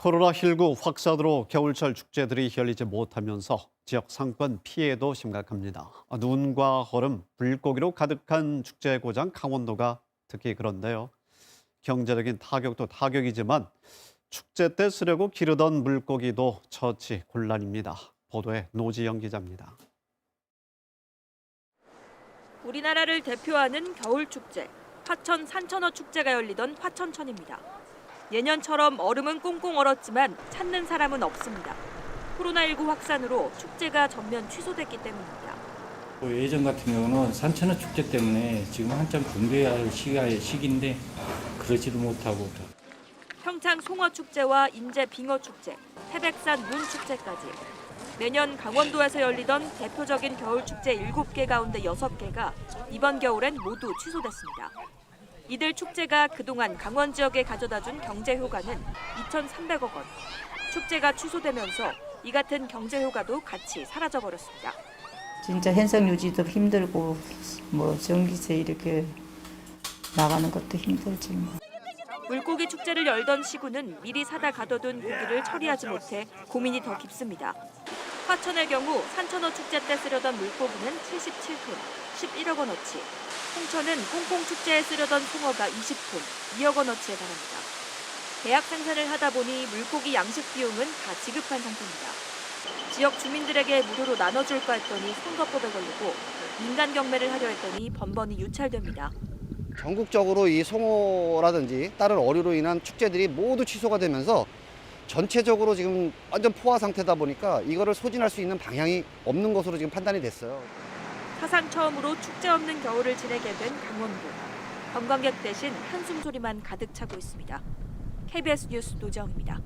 코로나19 확산으로 겨울철 축제들이 열리지 못하면서 지역 상권 피해도 심각합니다. 눈과 얼음, 물고기로 가득한 축제 고장 강원도가 특히 그런데요. 경제적인 타격도 타격이지만 축제 때 쓰려고 기르던 물고기도 처치 곤란입니다. 보도에 노지영 기자입니다. 우리나라를 대표하는 겨울 축제, 화천 산천어 축제가 열리던 화천천입니다. 예년처럼 얼음은 꽁꽁 얼었지만 찾는 사람은 없습니다. 코로나19 확산으로 축제가 전면 취소됐기 때문입니다. 뭐 예전 같은 경우는 산천어 축제 때문에 지금 한참 붕괴해야 할 시기가 시기인데 그러지도 못하고 평창 송어 축제와 인제 빙어 축제, 태백산 눈 축제까지 매년 강원도에서 열리던 대표적인 겨울 축제 7개 가운데 6개가 이번 겨울엔 모두 취소됐습니다. 이들 축제가 그동안 강원 지역에 가져다준 경제 효과는 2,300억 원. 축제가 취소되면서 이 같은 경제 효과도 같이 사라져 버렸습니다. 진짜 현상 유지도 힘들고 뭐 전기세 이렇게 나가는 것도 힘들지 뭐. 물고기 축제를 열던 시구는 미리 사다 가둬둔 고기를 처리하지 못해 고민이 더 깊습니다. 화천의 경우 산천어 축제 때 쓰려던 물고기는 77톤, 11억 원어치. 홍천은 꽁꽁 축제에 쓰려던 송어가 20톤, 2억 원어치에 달합니다. 대학 생산을 하다 보니 물고기 양식 비용은 다 지급한 상태입니다. 지역 주민들에게 무료로 나눠줄까 했더니 선거법에 걸리고 민간 경매를 하려 했더니 번번이 유찰됩니다. 전국적으로 이 송어라든지 다른 어류로 인한 축제들이 모두 취소가 되면서 전체적으로 지금 완전 포화 상태다 보니까 이거를 소진할 수 있는 방향이 없는 것으로 지금 판단이 됐어요. 사상 처음으로 축제 없는 겨울을 지내게 된 강원도. 관광객 대신 한숨 소리만 가득 차고 있습니다. KBS 뉴스 노정입니다.